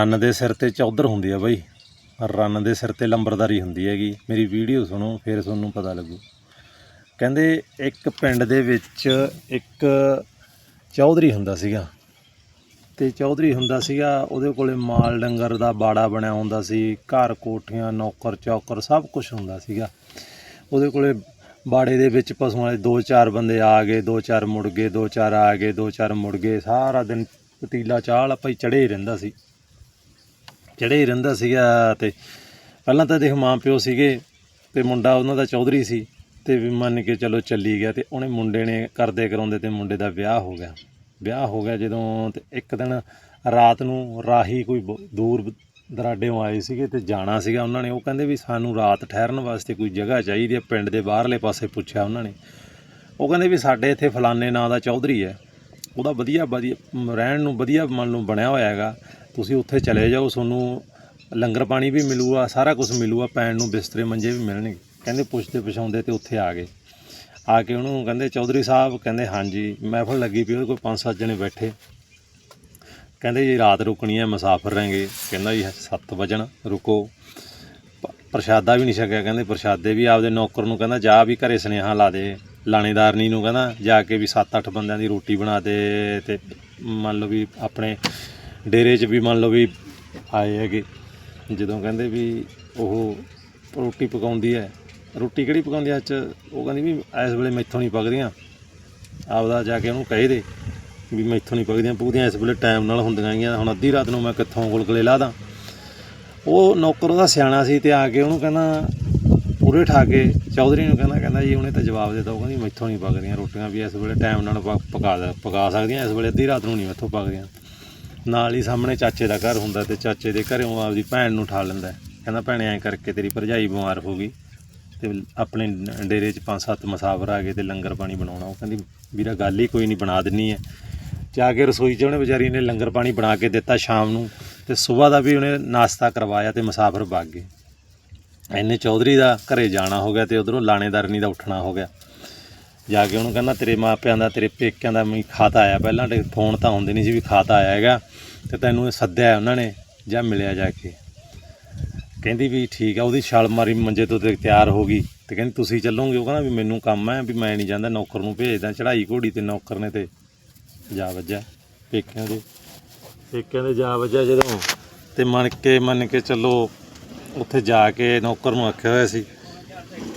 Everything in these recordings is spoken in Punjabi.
ਰੰਨ ਦੇ ਸਿਰ ਤੇ ਚੌਧਰ ਹੁੰਦੀ ਆ ਬਾਈ। ਰੰਨ ਦੇ ਸਿਰ ਤੇ ਲੰਬਰਦਾਰੀ ਹੁੰਦੀ ਹੈਗੀ। ਮੇਰੀ ਵੀਡੀਓ ਸੁਣੋ, ਫਿਰ ਤੁਹਾਨੂੰ ਪਤਾ ਲੱਗੂ। ਕਹਿੰਦੇ ਇੱਕ ਪਿੰਡ ਦੇ ਵਿੱਚ ਇੱਕ ਚੌਧਰੀ ਹੁੰਦਾ ਸੀਗਾ। ਤੇ ਚੌਧਰੀ ਹੁੰਦਾ ਸੀਗਾ, ਉਹਦੇ ਕੋਲੇ ਮਾਲ ਡੰਗਰ ਦਾ ਬਾੜਾ ਬਣਿਆ ਹੁੰਦਾ ਸੀ। ਘਰ ਕੋਠੀਆਂ, ਨੌਕਰ, ਚੌਕਰ, ਸਭ ਕੁਝ ਹੁੰਦਾ ਸੀਗਾ। ਉਹਦੇ ਕੋਲੇ ਬਾੜੇ ਦੇ ਵਿੱਚ ਪਸ਼ੂਆਂ ਵਾਲੇ ਦੋ ਚਾਰ ਬੰਦੇ ਆ ਗਏ, ਦੋ ਚਾਰ ਮੁੜ ਗਏ, ਦੋ ਚਾਰ ਆ ਗਏ, ਦੋ ਚਾਰ ਮੁੜ ਗਏ। ਸਾਰਾ ਦਿਨ ਪਤੀਲਾ ਚਾਹ ਭਾਈ ਚੜੇ ਹੀ ਰਹਿੰਦਾ ਸੀ। ਚੜੇ ਹੀ ਰਹਿੰਦਾ ਸੀਗਾ ਤੇ ਪਹਿਲਾਂ ਤਾਂ ਦੇਖ ਮਾਂ ਪਿਓ ਸੀਗੇ ਤੇ ਮੁੰਡਾ ਉਹਨਾਂ ਦਾ ਚੌਧਰੀ ਸੀ ਤੇ ਵੀ ਮੰਨ ਕੇ ਚਲੋ ਚੱਲੀ ਗਿਆ ਤੇ ਉਹਨੇ ਮੁੰਡੇ ਨੇ ਕਰਦੇ ਕਰਾਉਂਦੇ ਤੇ ਮੁੰਡੇ ਦਾ ਵਿਆਹ ਹੋ ਗਿਆ। ਵਿਆਹ ਹੋ ਗਿਆ ਜਦੋਂ ਤੇ ਇੱਕ ਦਿਨ ਰਾਤ ਨੂੰ ਰਾਹੀ ਕੋਈ ਬ- ਦੂਰ ਦਰਾਡੇੋਂ ਆਏ ਸੀਗੇ ਤੇ ਜਾਣਾ ਸੀਗਾ ਉਹਨਾਂ ਨੇ। ਉਹ ਕਹਿੰਦੇ ਵੀ ਸਾਨੂੰ ਰਾਤ ਠਹਿਰਨ ਵਾਸਤੇ ਕੋਈ ਜਗ੍ਹਾ ਚਾਹੀਦੀ ਹੈ। ਪਿੰਡ ਦੇ ਬਾਹਰਲੇ ਪਾਸੇ ਪੁੱਛਿਆ ਉਹਨਾਂ ਨੇ। ਉਹ ਕਹਿੰਦੇ ਵੀ ਸਾਡੇ ਇੱਥੇ ਫਲਾਣੇ ਨਾਂ ਦਾ ਚੌਧਰੀ ਹੈ। ਉਹਦਾ ਵਧੀਆ ਵਧੀਆ ਰਹਿਣ ਨੂੰ ਵਧੀਆ, ਮੰਨ ਲਓ ਬਣਿਆ ਹੋਇਆ ਹੈਗਾ। ਤੁਸੀਂ ਉੱਥੇ ਚਲੇ ਜਾਓ, ਤੁਹਾਨੂੰ ਲੰਗਰ ਪਾਣੀ ਵੀ ਮਿਲੂਗਾ, ਸਾਰਾ ਕੁਝ ਮਿਲੂਗਾ, ਪੈਣ ਨੂੰ ਬਿਸਤਰੇ, ਮੰਜੇ ਵੀ ਮਿਲਣਗੇ। ਕਹਿੰਦੇ ਪੁੱਛਦੇ ਪਛਾਉਂਦੇ ਤੇ ਉੱਥੇ ਆ ਗਏ। ਆ ਕੇ ਉਹਨੂੰ ਕਹਿੰਦੇ, ਚੌਧਰੀ ਸਾਹਿਬ ਕਹਿੰਦੇ, ਹਾਂਜੀ। ਮਹਿਫਲ ਲੱਗੀ ਪਈ, ਉਹਦੇ ਕੋਲ ਪੰਜ ਸੱਤ ਜਣੇ ਬੈਠੇ। ਕਹਿੰਦੇ ਜੀ ਰਾਤ ਰੁਕਣੀ ਹੈ, ਮੁਸਾਫਰ ਰਹਿਣਗੇ। ਕਹਿੰਦਾ ਜੀ 7 ਵਜਣ, ਰੁਕੋ। ਪ੍ਰਸ਼ਾਦਾ ਵੀ ਨਹੀਂ ਛਕਿਆ, ਕਹਿੰਦੇ, ਪ੍ਰਸ਼ਾਦੇ ਵੀ ਆਪਦੇ ਨੌਕਰ ਨੂੰ ਕਹਿੰਦਾ, ਜਾ ਵੀ ਘਰੇ ਸੁਨੇਹਾ ਲਾ ਦੇ। ਲਾਣੇਦਾਰਨੀ ਨੂੰ ਕਹਿੰਦਾ, ਜਾ ਕੇ ਵੀ 7-8 ਬੰਦਿਆਂ ਦੀ ਰੋਟੀ ਬਣਾ ਦੇ ਤੇ ਮੰਨ ਲਓ ਵੀ ਆਪਣੇ ਡੇਰੇ 'ਚ ਵੀ ਮੰਨ ਲਓ ਵੀ ਆਏ ਹੈਗੇ, ਜਦੋਂ ਕਹਿੰਦੇ ਵੀ ਉਹ ਰੋਟੀ ਪਕਾਉਂਦੀ ਹੈ, ਰੋਟੀ ਕਿਹੜੀ ਪਕਾਉਂਦੀ ਆ ਅੱਜ ਉਹ ਕਹਿੰਦੀ ਵੀ ਇਸ ਵੇਲੇ ਮੈਥੋਂ ਨਹੀਂ ਪਕਦੀਆਂ। ਆਪਦਾ ਜਾ ਕੇ ਉਹਨੂੰ ਕਹੇ ਦੇ ਵੀ ਮੈਥੋਂ ਨਹੀਂ ਪਕਦੀਆਂ ਪੁੱਗਦੀਆਂ ਇਸ ਵੇਲੇ ਟਾਈਮ ਨਾਲ ਹੁੰਦੀਆਂ ਗੀਆਂ ਹੁਣ ਅੱਧੀ ਰਾਤ ਨੂੰ ਮੈਂ ਕਿੱਥੋਂ ਗੁਲਗੁਲੇ ਲਾ ਦਾਂ। ਉਹ ਨੌਕਰ ਉਹਦਾ ਸਿਆਣਾ ਸੀ ਤੇ ਆ ਕੇ ਉਹਨੂੰ ਕਹਿੰਦਾ ਪੂਰੇ ਠਾ ਕੇ ਚੌਧਰੀ ਨੂੰ ਕਹਿੰਦਾ ਕਹਿੰਦਾ ਜੀ ਉਹਨੇ ਤਾਂ ਜਵਾਬ ਦਿੱਤਾ, ਉਹ ਕਹਿੰਦੀ ਮੈਥੋਂ ਨਹੀਂ ਪਕਦੀਆਂ ਰੋਟੀਆਂ ਵੀ ਇਸ ਵੇਲੇ ਟਾਈਮ ਨਾਲ ਪ- ਪਕਾ ਪਕਾ ਸਕਦੀਆਂ, ਇਸ ਵੇਲੇ ਅੱਧੀ ਰਾਤ ਨੂੰ ਨਹੀਂ ਮੈਥੋਂ ਪਕਦੀਆਂ। ਨਾਲ ਹੀ ਸਾਹਮਣੇ ਚਾਚੇ ਦਾ ਘਰ ਹੁੰਦਾ ਤੇ ਚਾਚੇ ਦੇ ਘਰੋਂ ਆਪਦੀ ਭੈਣ ਨੂੰ ਉਠਾ ਲੈਂਦਾ ਕਹਿੰਦਾ, ਭੈਣੇ, ਐਂ ਕਰਕੇ ਤੇਰੀ ਭਰਜਾਈ ਬਿਮਾਰ ਹੋ ਗਈ ਤੇ ਆਪਣੇ ਡੇਰੇ 'ਚ ਪੰਜ ਸੱਤ ਮੁਸਾਫਰ ਆ ਗਏ ਤੇ ਲੰਗਰ ਪਾਣੀ ਬਣਾਉਣਾ। ਉਹ ਕਹਿੰਦੀ, ਵੀਰਾ, ਗੱਲ ਹੀ ਕੋਈ ਨਹੀਂ, ਬਣਾ ਦਿੰਨੀ ਹੈ ਜਾ ਕੇ ਰਸੋਈ 'ਚ ਉਹਨੇ ਵਿਚਾਰੀ ਨੇ ਲੰਗਰ ਪਾਣੀ ਬਣਾ ਕੇ ਦਿੱਤਾ ਸ਼ਾਮ ਨੂੰ ਤੇ ਸਵੇਰ ਦਾ ਵੀ ਉਹਨੇ ਨਾਸ਼ਤਾ ਕਰਵਾਇਆ ਤੇ ਮੁਸਾਫਰ ਭੱਗ ਗਏ। ਐਨੇ ਚੌਧਰੀ ਦਾ ਘਰੇ ਜਾਣਾ ਹੋ ਗਿਆ ਤੇ ਉਧਰੋਂ ਲਾਣੇਦਾਰਨੀ ਦਾ ਉੱਠਣਾ ਹੋ ਗਿਆ। ਜਾ ਕੇ ਉਹਨੂੰ ਕਹਿੰਦਾ ਤੇਰੇ ਮਾਪਿਆਂ ਦਾ, ਤੇਰੇ ਪੇਕਿਆਂ ਦਾ ਵੀ ਖਾਤਾ ਆਇਆ। ਪਹਿਲਾਂ ਤੇ ਫੋਨ ਤਾਂ ਹੁੰਦੇ ਨਹੀਂ ਸੀ ਵੀ ਖਾਤਾ ਆਇਆ ਹੈਗਾ। ਤੇ ਤੈਨੂੰ ਇਹ ਸੱਦਿਆ ਉਹਨਾਂ ਨੇ ਜਾਂ ਮਿਲਿਆ ਜਾ ਕੇ। ਕਹਿੰਦੀ ਵੀ ਠੀਕ ਆ, ਉਹਦੀ ਛਾਲ ਮਾਰੀ ਮੰਜੇ ਤੋਂ ਤੇ ਤਿਆਰ ਹੋ ਗਈ। ਤੇ ਕਹਿੰਦੀ ਤੁਸੀਂ ਚੱਲੋਗੇ? ਉਹ ਕਹਿੰਦਾ ਵੀ ਮੈਨੂੰ ਕੰਮ ਹੈ, ਵੀ ਮੈਂ ਨਹੀਂ ਜਾਂਦਾ, ਨੌਕਰ ਨੂੰ ਭੇਜਦਾ ਚੜਾਈ ਘੋੜੀ ਤੇ ਨੌਕਰ ਨੇ ਤੇ ਜਾ ਵੱਜਾ ਪੇਕਿਆਂ ਦੇ। ਪੇਕਿਆਂ ਦੇ ਜਾ ਵੱਜਾ ਜਦੋਂ। ਤੇ ਮੰਨ ਕੇ ਮੰਨ ਕੇ ਚੱਲੋ, ਉੱਥੇ ਜਾ ਕੇ ਨੌਕਰ ਨੂੰ ਆਖਿਆ ਹੋਇਆ ਸੀ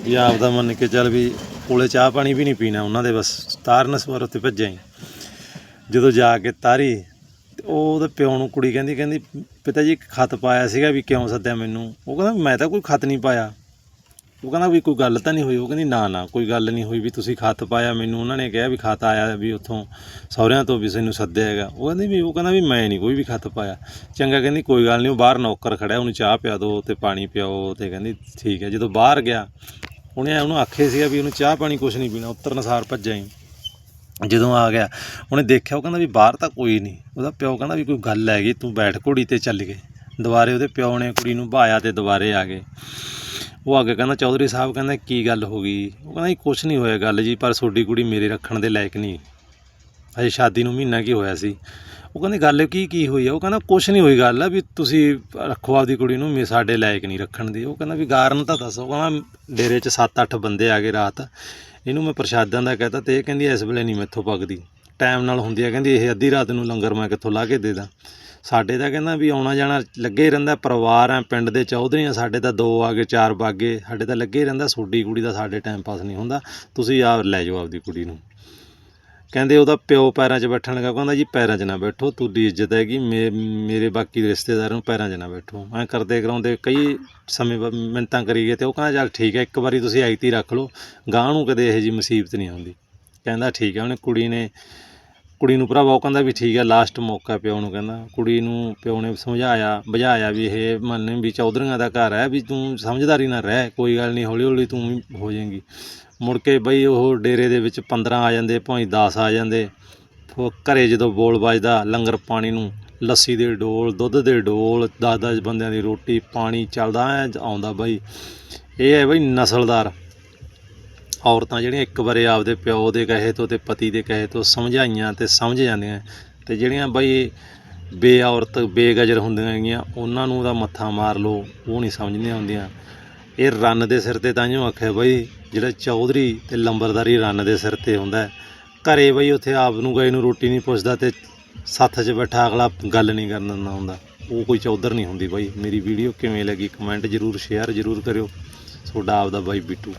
ਵੀ ਆਪਦਾ ਮੰਨ ਕੇ ਚੱਲ ਵੀ ਕੋਲੇ ਚਾਹ ਪਾਣੀ ਵੀ ਨਹੀਂ ਪੀਣਾ, ਉਹਨਾਂ ਦੇ ਬਸ ਤਾਰਨ ਸਵਾਰ ਉੱਤੇ ਭੱਜਿਆ ਹੀ। ਜਦੋਂ ਜਾ ਕੇ ਤਾਰੀ, ਤੇ ਉਹ ਉਹਦੇ ਪਿਓ ਨੂੰ ਕੁੜੀ ਕਹਿੰਦੀ ਕਹਿੰਦੀ, ਪਿਤਾ ਜੀ ਇੱਕ ਖਤ ਪਾਇਆ ਸੀਗਾ ਵੀ ਕਿਉਂ ਸੱਦਿਆ ਮੈਨੂੰ? ਉਹ ਕਹਿੰਦਾ, ਮੈਂ ਤਾਂ ਕੋਈ ਖਤ ਨਹੀਂ ਪਾਇਆ। ਉਹ ਕਹਿੰਦਾ ਵੀ ਕੋਈ ਗੱਲ ਤਾਂ ਨਹੀਂ ਹੋਈ। ਉਹ ਕਹਿੰਦੀ, ਨਾ ਨਾ, ਕੋਈ ਗੱਲ ਨਹੀਂ ਹੋਈ ਵੀ ਤੁਸੀਂ ਖਤ ਪਾਇਆ ਮੈਨੂੰ। ਉਹਨਾਂ ਨੇ ਕਿਹਾ ਵੀ ਖਤ ਆਇਆ ਵੀ ਉੱਥੋਂ ਸਹੁਰਿਆਂ ਤੋਂ ਵੀ ਸਾਨੂੰ ਸੱਦਿਆ ਹੈਗਾ। ਉਹ ਕਹਿੰਦੀ ਵੀ, ਉਹ ਕਹਿੰਦਾ ਵੀ ਮੈਂ ਨਹੀਂ ਕੋਈ ਵੀ ਖਤ ਪਾਇਆ। ਚੰਗਾ ਕਹਿੰਦੀ, ਕੋਈ ਗੱਲ ਨਹੀਂ, ਉਹ ਬਾਹਰ ਨੌਕਰ ਖੜਿਆ, ਉਹਨੂੰ ਚਾਹ ਪਿਆ ਦਿਓ ਤੇ ਪਾਣੀ ਪਿਆਓ ਤੇ ਕਹਿੰਦੀ, ਠੀਕ ਹੈ। ਜਦੋਂ ਬਾਹਰ ਗਿਆ ਉਹਨੇ ਉਹਨੂੰ ਆਖੇ ਸੀਗਾ ਵੀ ਉਹਨੂੰ ਚਾਹ ਪਾਣੀ ਕੁਛ ਨਹੀਂ ਪੀਣਾ, ਉੱਤਰ ਨਸਾਰ ਭੱਜਿਆ ਹੀ ਜਦੋਂ ਆ ਗਿਆ, ਉਹਨੇ ਦੇਖਿਆ, ਉਹ ਕਹਿੰਦਾ ਵੀ ਬਾਹਰ ਤਾਂ ਕੋਈ ਨਹੀਂ। ਉਹਦਾ ਪਿਓ ਕਹਿੰਦਾ ਵੀ ਕੋਈ ਗੱਲ ਹੈਗੀ, ਤੂੰ ਬੈਠ ਘੋੜੀ ਤੇ ਚੱਲ ਗਏ। ਦੁਬਾਰੇ ਉਹਦੇ ਪਿਓ ਨੇ ਕੁੜੀ ਨੂੰ ਭਾਇਆ ਤੇ ਦੁਬਾਰੇ ਆ ਗਏ। ਉਹ ਅੱਗੇ ਕਹਿੰਦਾ, ਚੌਧਰੀ ਸਾਹਿਬ ਕਹਿੰਦਾ, ਕੀ ਗੱਲ ਹੋ ਗਈ? ਉਹ ਕਹਿੰਦਾ ਜੀ ਕੁਛ ਨਹੀਂ ਹੋਇਆ ਗੱਲ ਜੀ, ਪਰ ਤੁਹਾਡੀ ਕੁੜੀ ਮੇਰੇ ਰੱਖਣ ਦੇ ਲਾਇਕ ਨਹੀਂ। ਅਜੇ ਸ਼ਾਦੀ ਨੂੰ ਮਹੀਨਾ ਕੀ ਹੋਇਆ ਸੀ। ਉਹ ਕਹਿੰਦੀ ਗੱਲ ਕੀ ਕੀ ਹੋਈ ਆ? ਉਹ ਕਹਿੰਦਾ ਕੁਛ ਨਹੀਂ ਹੋਈ ਗੱਲ ਆ ਵੀ ਤੁਸੀਂ ਰੱਖੋ ਆਪਦੀ ਕੁੜੀ ਨੂੰ, ਮੇ ਸਾਡੇ ਲਾਇਕ ਨਹੀਂ ਰੱਖਣ ਦੀ। ਉਹ ਕਹਿੰਦਾ ਵੀ ਕਾਰਨ ਤਾਂ ਦੱਸੋ ਕਹਿੰਦਾ ਡੇਰੇ 'ਚ 7-8 ਬੰਦੇ ਆ ਗਏ ਰਾਤ। ਇਹਨੂੰ ਮੈਂ ਪ੍ਰਸ਼ਾਦਾਂ ਦਾ ਕਹਤਾ ਤੇ ਇਹ ਕਹਿੰਦੀ ਇਸ ਵੇਲੇ ਨਹੀਂ ਮੈਥੋਂ ਪੱਕਦੀ ਟਾਈਮ ਨਾਲ ਹੁੰਦੀ ਆ, ਕਹਿੰਦੀ ਇਹ ਅੱਧੀ ਰਾਤ ਨੂੰ ਲੰਗਰ ਮੈਂ ਕਿੱਥੋਂ ਲਾ ਕੇ ਦੇ ਦਾਂ। ਸਾਡੇ ਤਾਂ ਕਹਿੰਦਾ ਵੀ ਆਉਣਾ ਜਾਣਾ ਲੱਗੇ ਹੀ ਰਹਿੰਦਾ, ਪਰਿਵਾਰ ਆ, ਪਿੰਡ ਦੇ ਚੌਧਰੀ ਆ, ਸਾਡੇ ਤਾਂ ਦੋ ਆ ਗਏ, ਚਾਰ ਬਾਗੇ ਸਾਡੇ ਤਾਂ ਲੱਗੇ ਹੀ ਰਹਿੰਦਾ ਸੋਡੀ ਕੁੜੀ ਦਾ ਸਾਡੇ ਟਾਈਮ ਪਾਸ ਨਹੀਂ ਹੁੰਦਾ। ਤੁਸੀਂ ਆ ਲੈ ਜਾਓ ਆਪਦੀ ਕੁੜੀ ਨੂੰ। ਕਹਿੰਦੇ ਉਹਦਾ ਪਿਓ ਪੈਰਾਂ 'ਚ ਬੈਠਣ ਲੱਗਾ, ਕਹਿੰਦਾ ਜੀ ਪੈਰਾਂ 'ਚ ਨਾ ਬੈਠੋ, ਤੁਹਾਡੀ ਇੱਜ਼ਤ ਹੈਗੀ, ਮੇ- ਮੇਰੇ ਬਾਕੀ ਰਿਸ਼ਤੇਦਾਰਾਂ ਨੂੰ ਪੈਰਾਂ 'ਚ ਨਾ ਬੈਠੋ। ਐਂ ਕਰਦੇ ਕਰਾਉਂਦੇ ਕਈ ਸਮੇਂ ਬਾਅਦ ਮਿੰਨਤਾਂ ਕਰੀ ਗਏ ਤੇ ਉਹ ਕਹਿੰਦਾ ਚੱਲ ਠੀਕ ਹੈ, ਇੱਕ ਵਾਰੀ ਤੁਸੀਂ ਆਈਤੀ ਰੱਖ ਲਓ ਗਾਂ ਨੂੰ ਕਦੇ ਇਹੋ ਜੀ ਮੁਸੀਬਤ ਨਹੀਂ ਆਉਂਦੀ। ਕਹਿੰਦਾ ਠੀਕ ਹੈ, ਉਹਨੇ ਕੁੜੀ ਨੇ ਕੁੜੀ ਨੂੰ ਭਰਾਵਾ, ਉਹ ਕਹਿੰਦਾ ਵੀ ਠੀਕ ਹੈ ਲਾਸਟ ਮੌਕਾ ਪਿਓ ਨੂੰ ਕਹਿੰਦਾ। ਕੁੜੀ ਨੂੰ ਪਿਓ ਨੇ ਸਮਝਾਇਆ, ਬੁਝਾਇਆ ਵੀ ਇਹ ਮੰਨ ਵੀ ਚੌਧਰੀਆਂ ਦਾ ਘਰ ਹੈ ਵੀ ਤੂੰ ਸਮਝਦਾਰੀ ਨਾਲ ਰਹਿ, ਕੋਈ ਗੱਲ ਨਹੀਂ ਹੌਲੀ ਹੌਲੀ ਤੂੰ ਵੀ ਹੋ ਜਾਏਗੀ। ਮੁੜ ਕੇ ਬਈ ਉਹ ਡੇਰੇ ਦੇ ਵਿੱਚ 15 ਆ ਜਾਂਦੇ, ਭਾਵੇਂ 10 ਆ ਜਾਂਦੇ। ਉਹ ਘਰੇ ਜਦੋਂ ਬੋਲ ਵੱਜਦਾ, ਲੰਗਰ ਪਾਣੀ ਨੂੰ, ਲੱਸੀ ਦੇ ਡੋਲ, ਦੁੱਧ ਦੇ ਡੋਲ 10-10 ਬੰਦਿਆਂ ਦੀ ਰੋਟੀ, ਪਾਣੀ ਚੱਲਦਾ, ਐਂ ਆਉਂਦਾ ਬਾਈ। ਇਹ ਹੈ ਬਈ ਨਸਲਦਾਰ। ਔਰਤਾਂ ਜਿਹੜੀਆਂ ਇੱਕ ਵਾਰੇ ਆਪਦੇ ਪਿਓ ਦੇ ਕਹੇ ਤੋਂ ਤੇ ਪਤੀ ਦੇ ਕਹੇ ਤੋਂ ਸਮਝਾਈਆਂ ਤੇ ਸਮਝ ਜਾਂਦੀਆਂ ਤੇ ਜਿਹੜੀਆਂ ਬਈ ਔਰਤ ਬੇਗਜਰ ਹੁੰਦੀਆਂ ਹੈਗੀਆਂ, ਉਹਨਾਂ ਨੂੰ ਉਹਦਾ ਮੱਥਾ ਮਾਰ ਲਓ, ਉਹ ਨਹੀਂ ਸਮਝਦੀਆਂ ਹੁੰਦੀਆਂ। ਇਹ ਰੰਨ ਦੇ ਸਿਰ ਤੇ ਤਾਂ ਜੋ ਆਖਿਆ ਬਈ, ਜਿਹੜਾ ਚੌਧਰੀ ਤੇ ਲੰਬਰਦਾਰੀ ਰੰਨ ਦੇ ਸਿਰ ਤੇ ਹੁੰਦਾ ਹੈ। ਘਰੇ ਬਈ ਉੱਥੇ ਆਪ ਨੂੰ ਗਏ ਨੂੰ ਰੋਟੀ ਨਹੀਂ ਪੁੱਛਦਾ ਤੇ ਸੱਥ 'ਚ ਬੈਠਾ ਅਗਲਾ ਗੱਲ ਨਹੀਂ ਕਰਨ ਦਿੰਦਾ ਹੁੰਦਾ। ਉਹ ਕੋਈ ਚੌਧਰ ਨਹੀਂ ਹੁੰਦੀ ਬਾਈ। ਮੇਰੀ ਵੀਡੀਓ ਕਿਵੇਂ ਲੱਗੀ ਕਮੈਂਟ ਜ਼ਰੂਰ ਸ਼ੇਅਰ ਜ਼ਰੂਰ ਕਰਿਓ। ਤੁਹਾਡਾ ਆਪਦਾ ਬਾਈ ਬਿੱਟੂ।